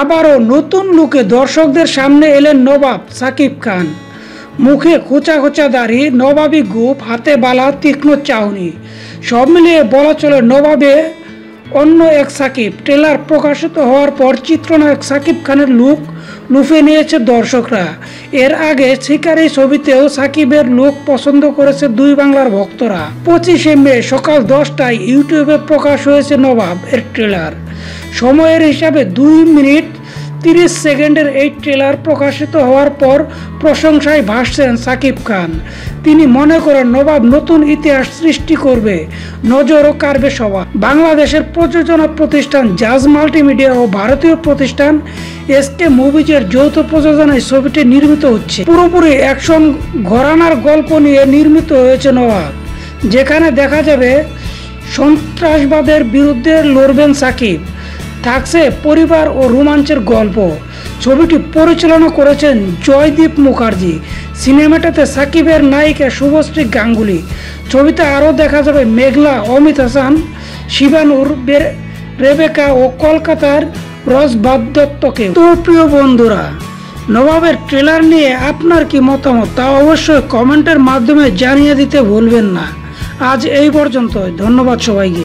আবারও নতুন লুকে দর্শকদের সামনে এলেন নবাব সাকিব খান। মুখে খোঁচা খোঁচা দাড়ি, নবাবী গুপ হাতে বালা, তীক্ষ্ণ চাউনি সব মিলিয়ে বলা চলে নবাবে অন্য এক সাকিব। ট্রেলার প্রকাশিত হওয়ার পর চিত্রনায়ক সাকিব খানের লুক লুফে নিয়েছে দর্শকরা। এর আগে শিকারি ছবিতেও সাকিবের লুক পছন্দ করেছে দুই বাংলার ভক্তরা। পঁচিশে মে সকাল দশটায় ইউটিউবে প্রকাশ হয়েছে নবাব এর ট্রেলার। সময়ের হিসাবে দুই মিনিট তিরিশ সেকেন্ডের এই ট্রেলার প্রকাশিত হওয়ার পর প্রশংসায় ভাসছেন সাকিব খান। তিনি মনে করেন নবাব নতুন ইতিহাস সৃষ্টি করবে নজরও কাড়বে সবার। বাংলাদেশের প্রযোজনা প্রতিষ্ঠান জাজ মাল্টিমিডিয়া ও ভারতীয় প্রতিষ্ঠান এসকে মুভিজের যৌথ প্রযোজনায় ছবিটি নির্মিত হচ্ছে। পুরোপুরি অ্যাকশন ঘরানার গল্প নিয়ে নির্মিত হয়েছে নবাব যেখানে দেখা যাবে সন্ত্রাসবাদের বিরুদ্ধে লড়বেন সাকিব। থাকছে পরিবার ও রোমাঞ্চের গল্প। ছবিটি পরিচালনা করেছেন জয়দীপ মুখার্জি। সিনেমাটাতে সাকিবের নায়িকা শুভশ্রী গাঙ্গুলি। ছবিতে আরও দেখা যাবে মেঘলা অমিত হাসান, শিবানুর রেবেকা ও কলকাতার রসবাদ দত্তকে তো প্রিয় বন্ধুরা, নবাবের ট্রেলার নিয়ে আপনার কি মতামত? তা অবশ্যই কমেন্টের মাধ্যমে জানিয়ে দিতে ভুলবেন না। আজ এই পর্যন্ত ধন্যবাদ সবাইকে।